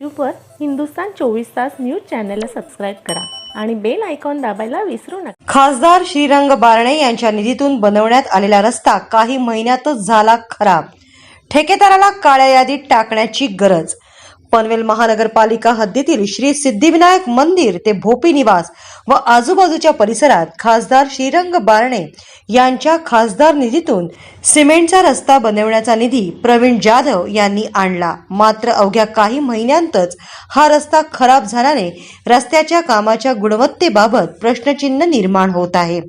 यूट्यूबवर हिंदुस्तान चोवीस तास न्यूज चॅनलला सबस्क्राईब करा आणि बेल आयकॉन दाबायला विसरू नका. खासदार श्रीरंग बारणे यांच्या निधीतून बनवण्यात आलेला रस्ता काही महिन्यातच झाला खराब. ठेकेदाराला काळ्या यादीत टाकण्याची गरज पनवेल महानगरपालिका हद्दीतील श्री सिद्धिविनायक मंदिर ते भोपी निवास व आजूबाजूच्या परिसरात खासदार श्रीरंग बारणे यांच्या खासदार निधीतून सिमेंटचा रस्ता बनवण्याचा निधी प्रवीण जाधव यांनी आणला. मात्र अवघ्या काही महिन्यांतच हा रस्ता खराब झाल्याने रस्त्याच्या कामाच्या गुणवत्तेबाबत प्रश्नचिन्ह निर्माण होत आहे.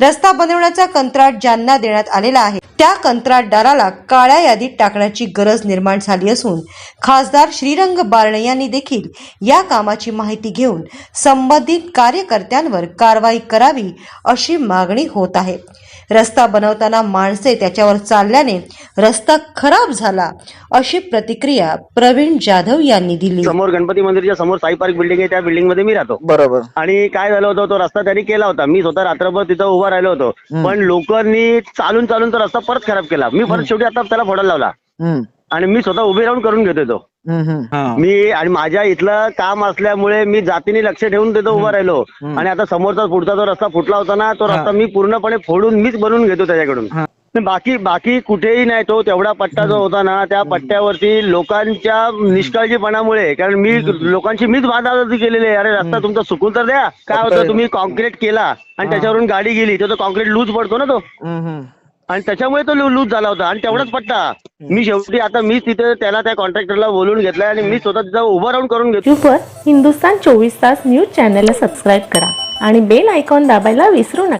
रस्ता बनवण्याचा कंत्राट ज्यांना देण्यात आलेला आहे त्या कंत्राटदाराला काळ्या यादीत टाकण्याची गरज निर्माण झाली असून खासदार श्रीरंग बारणे यांनी देखील या कामाची माहिती घेऊन संबंधित कार्यकर्त्यांवर कारवाई करावी अशी मागणी होत आहे. रस्ता बनवताना माणसे त्याच्यावर चालल्याने रस्ता खराब झाला अशी प्रतिक्रिया प्रवीण जाधव यांनी दिली. समोर गणपती मंदिरच्या समोर साई पार्क बिल्डिंग आहे त्या बिल्डिंगमध्ये मी राहतो. बरोबर. आणि काय झालं होतं तो रस्ता त्यांनी केला होता. मी स्वतः रात्रभर तिथं उभा राहिलो होतो. पण लोकांनी चालून चालून तो रस्ता परत खराब केला. मी परत शेवटी आता त्याला फोडायला लावला. आणि मी स्वतः उभे राहून करून घेतोय तो. हम्म, हम्म. मी आणि माझ्या इथलं काम असल्यामुळे मी जातीने लक्ष ठेवून तिथं उभा राहिलो. आणि आता समोरचा पुढचा जो रस्ता फुटला होता ना तो रस्ता मी पूर्णपणे फोडून मीच बनवून घेतो त्याच्याकडून. बाकी बाकी कुठेही नाही तो तेवढा पट्टा जो होता ना त्या पट्ट्यावरती लोकांच्या निष्काळजीपणामुळे कारण मी लोकांची मीच वादावादी केलेली आहे. अरे रस्ता तुमचा चुकून तर द्या. काय होतं तुम्ही कॉन्क्रीट केला आणि त्याच्यावरून गाडी गेली तर तो कॉन्क्रीट लूज पडतो ना तो. आणि त्याच्यामुळे तो लूज झाला होता. आणि तेवढाच पट्टा. मी शेवटी आता मीच तिथे त्याला त्या कॉन्ट्रॅक्टरला बोलून घेतलाय आणि मी स्वतः तिथं उभं राहून करून घेतो हिंदुस्तान चोवीस तास न्यूज चॅनलला सबस्क्राईब करा आणि बेल आयकॉन दाबायला विसरू नका.